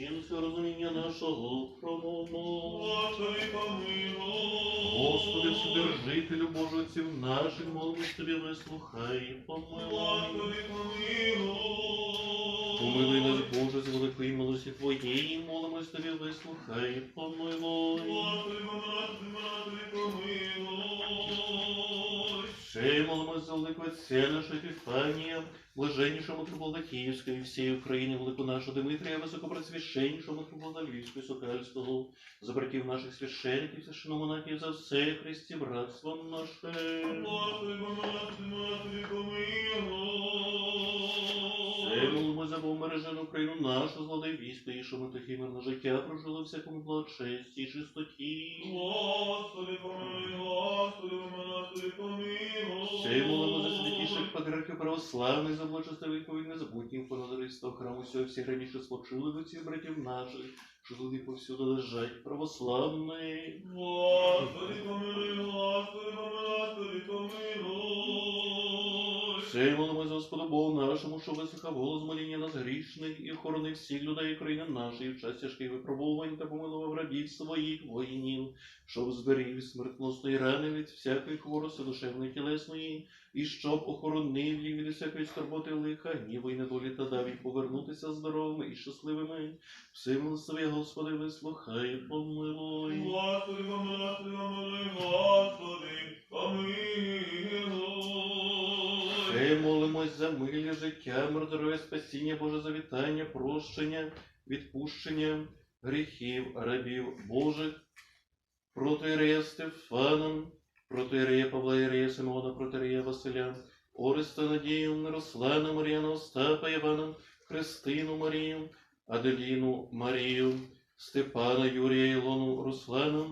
священства розуміння нашого промовно. Господи, вседержителю Божий отців наших, молимось тобі, вислухай, і помилуй. Помилуй нас, Боже, з великої милості Твоєї, молимось тобі, вислухай, і помилуй. За великого Отця Епіфанія, блаженнішого митрополита Київської і всієї України, велику нашого Дмитрія, високопресвященнішого митрополита Львівського і Сокальського, за братів наших священиків, священомонахів, за все Христі, братство наше. Господи, помилуй, помилуй. Все молимо за помережену Україну нашу, злади військо, і що ми тихі мирне життя прожили всякому благочесті і чистоті. Господи, патріархів православних, за благочестивих повік незабутніх понадористого храму сього всі раніше спочили до цих братів наших, що туди повсюди лежать православний. Господи, помилуй, Господи, помилуй, Господи, помилуй. Все молимо за Господу Богу нашому, що вислухав голос моління нас грішних і охоронив всіх людей України нашої, в час тяжких випробувань та помилував рабів своїх воїнів, щоб зберіг від смертносної рани від всякої хворости душевної тілесної, і щоб охоронив їх від всякої скорботи лиха, гніву і недолі та дав їх повернутися здоровими і щасливими. Все милостиві, Господи, вислухай, помилуй. Господи, помилуй, помилуй, Господи, помилуй. Ще молимось за милі життя, мир, здоров'я, спасіння, Боже завітання, прощення, відпущення гріхів рабів Божих, протирея Стефана, протирея Павла Ірея Симона, протирея Василя, Ореста Надію, Мирослана, Мар'яна, Остапа Івана, Христину Марію, Аделіну Марію, Степана, Юрія, Ілону, Руслана,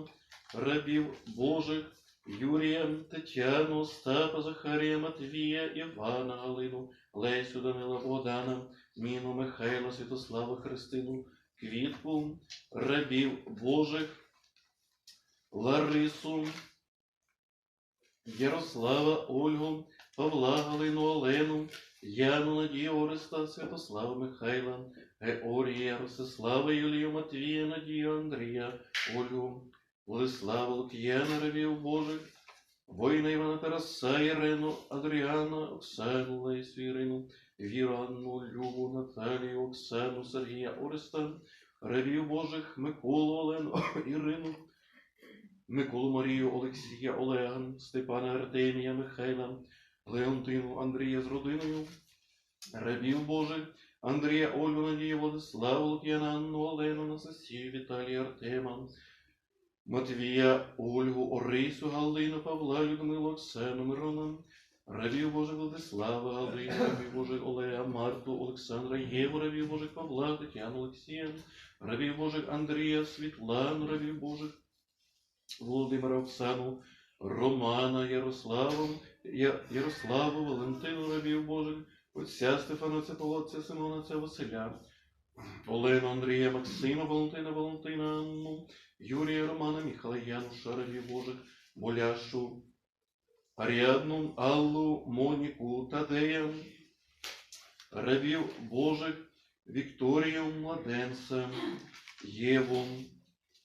рабів Божих, Юрія, Тетяну, Остапа, Захарія, Матвія, Івана, Галину, Лесю, Данила, Богдана, Ніну, Михайла, Святослава, Христину, Квітку, рабів Божих, Ларису, Ярослава, Ольгу, Павла, Галину, Олену, Яну, Надію, Ореста, Святослава, Михайла, Георгія, Ростислава, Юлію, Матвія, Надію, Андрія, Ольгу, Владислава, Лук'яна, рабів Божих, воїна Івана Тараса, Ірину, Адріана, Оксану, Лесю, Ірину, Віру, Анну, Любу, Наталію, Оксану, Сергія, Ореста, рабів Божих, Миколу, Олену, Ірину, Миколу Марію, Олексія, Олега, Степана Артемія, Михайла, Леонтину, Андрія з родиною, рабів Божих, Андрія, Ольгу, Надію, Владиславу, Лук'яна, Анну, Олену, Насасію, Віталія, Артема, Матвія, Ольгу, Орисю, Галину, Павла, Людмилу, Оксану, Мирона, рабів Божих Владислава, Галину, рабів Божих Олега, Марту, Олександра, Єву, рабів Божих Павла, Тетяну, Олексія, рабів Божих Андрія, Світлану, рабів Божих Володимира, Оксану, Романа, Ярославу, Ярославу, Валентину, рабів Божих, отця Стефана, отця Павла, Симона, отця Василя, Олену, Андрія, Максима, Валентина, Валентина, Анну, Юрія, Романа, Міхала, Януша, рабів Божих, Боляшу, Аріадну, Аллу, Моніку, Тадея, рабів Божих, Вікторію, Младенця, Єву,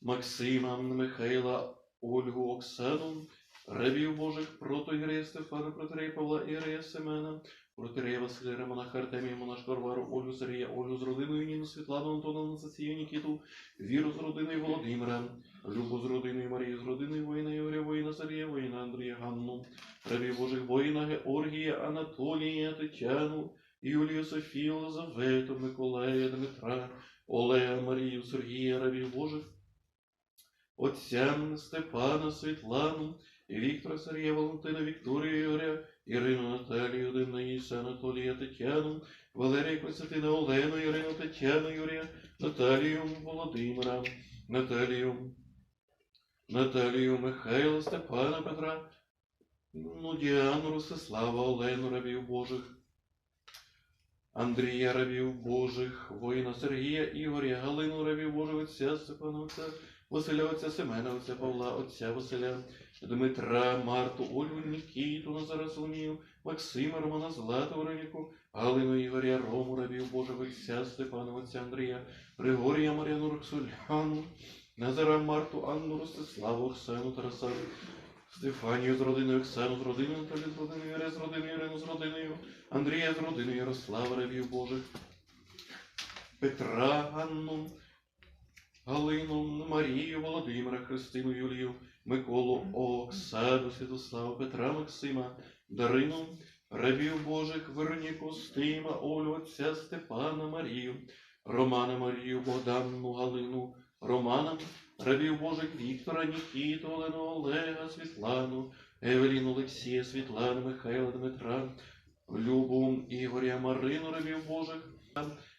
Максима, Михайла, Ольгу, Оксану, рабів Божих, протоігрея Стефана, протирея Павла, Ірея Семена, протирея Василя, Романа, Артемія, Монашка, Варвару, Ольгу, Сергія, Ольгу з родиною, Ніну, Світлану, Антона, Анастасію, Нікіту, Віру з родиною Володимира, Любу з родиною Марію, з родиною воїна Ігоря, воїна Сергія, воїна Андрія, Ганну, рабів Божих воїна Георгія, Анатолія, Тетяну, Юлію, Софію, Лазавету, Миколая, Дмитра, Олега, Марію, Сергія, рабів Божих, отцям Степана, Світлану, Віктора, Сергія, Валентина, Вікторію, Ігоря, Ірину, Наталію, Дениса, Анатолія, Тетяну, Валерія, Костянтина, Олену, Ірину, Тетяну, Юрія, Наталію, Володимира, Наталію, Наталію, Михайла, Степана, Петра, ну, Діану, Ростислава, Олену, рабів Божих, Андрія, рабів Божих, воїна Сергія, Ігоря, Галину, рабів Божих, отця Степана, отця Василя, отця Семена, отця Павла, отця Василя, Дмитра, Марту, Ольгу, Нікіту, Назара Соломію, Максима, Романа, Злату, Вероніку, Галину Ігоря, Рому, рабів Божих отця, Степана, отця Андрія, Григорія, Мар'яну, Роксоляну, Назара, Марту, Анну, Ростиславу, Оксану, Тараса, Стефанію з родиною, Оксану з родиною, Наталію з родиною, Іре з родиною, Ірину з родиною, Андрія з родиною, Ярослава, рабів Божих, Петра, Анну, Галину, Марію, Володимира, Христину, Юлію, Миколу, Оксану, Святославу, Петра, Максима, Дарину, рабів Божих, Вероніку, Стима, Олю, отця Степана, Марію, Романа, Марію, Богдану, Галину, Романа, рабів Божих Віктора, Нікіту, Олену, Олега, Світлану, Евеліну, Олексія, Світлану, Михайла, Дмитра, Любу, Ігоря, Марину, рабів Божих,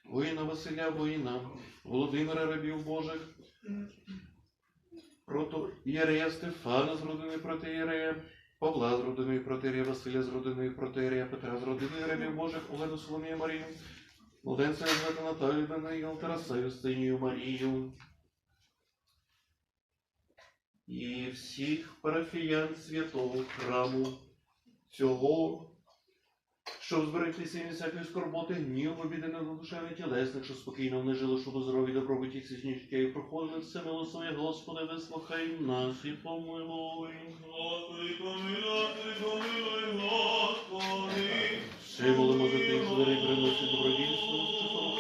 Воїна Василя, Воїна, Володимира, рабів Божих, Прото Єрея Стефана з родини протиєрея, Павла з родиною протиєрея, Василя з родиною протиєрея, Петра з родиною рабів Божих, Олену Соломію Марію, Младенця Єлизавету Наталію, Даниїл, Тараса, Юстинію, Марію. І всіх парафіян святого храму цього, щоб зберегтися від всякої скорботи, гнів, обіди на душевні тілесних, що спокійно вони жили, щоб у здоров'ї добробуті ці життя і проходили все милосові, Господи, вислухай нас і помилуй. Господи, помилуй, помилуй, Господи. Ще молимо за тих, що дари приносять добродійство,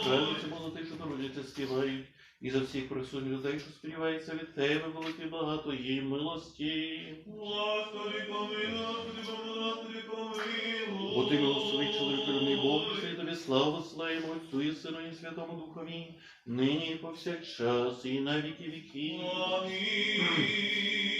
що храняться, за тих, що народяться, співають, і за всіх присутніх людей, що сподіваються від Тебе, велике багато їй милості. Господи, помилуй, помилуй. Бо ти милосовий чоловік, любний Бог, і тобі славу славимо Отцю і Сину і Святому Духові, нині і повсякчас, і на віки віків. Амінь.